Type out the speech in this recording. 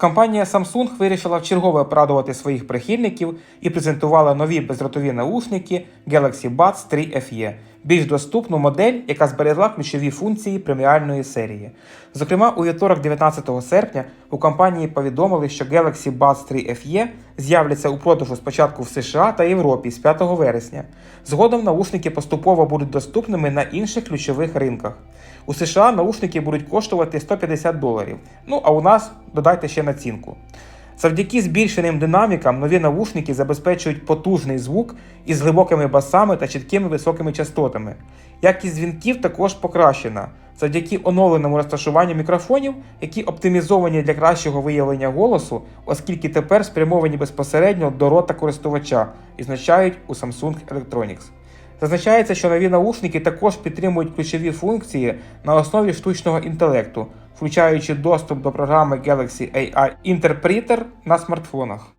Компанія Samsung вирішила вчергове порадувати своїх прихильників і презентувала нові бездротові наушники Galaxy Buds 3 FE, більш доступну модель, яка зберегла ключові функції преміальної серії. Зокрема, у вівторок, 19 серпня, у компанії повідомили, що Galaxy Buds 3 FE з'являться у продажу спочатку в США та Європі з 5 вересня. Згодом наушники поступово будуть доступними на інших ключових ринках. У США наушники будуть коштувати 150 доларів. Ну а у нас додайте ще націнку. Завдяки збільшеним динамікам нові наушники забезпечують потужний звук із глибокими басами та чіткими високими частотами. Якість дзвінків також покращена завдяки оновленому розташуванню мікрофонів, які оптимізовані для кращого виявлення голосу, оскільки тепер спрямовані безпосередньо до рота користувача і у Samsung Electronics. Зазначається, що нові наушники також підтримують ключові функції на основі штучного інтелекту, включаючи доступ до програми Galaxy AI Interpreter на смартфонах.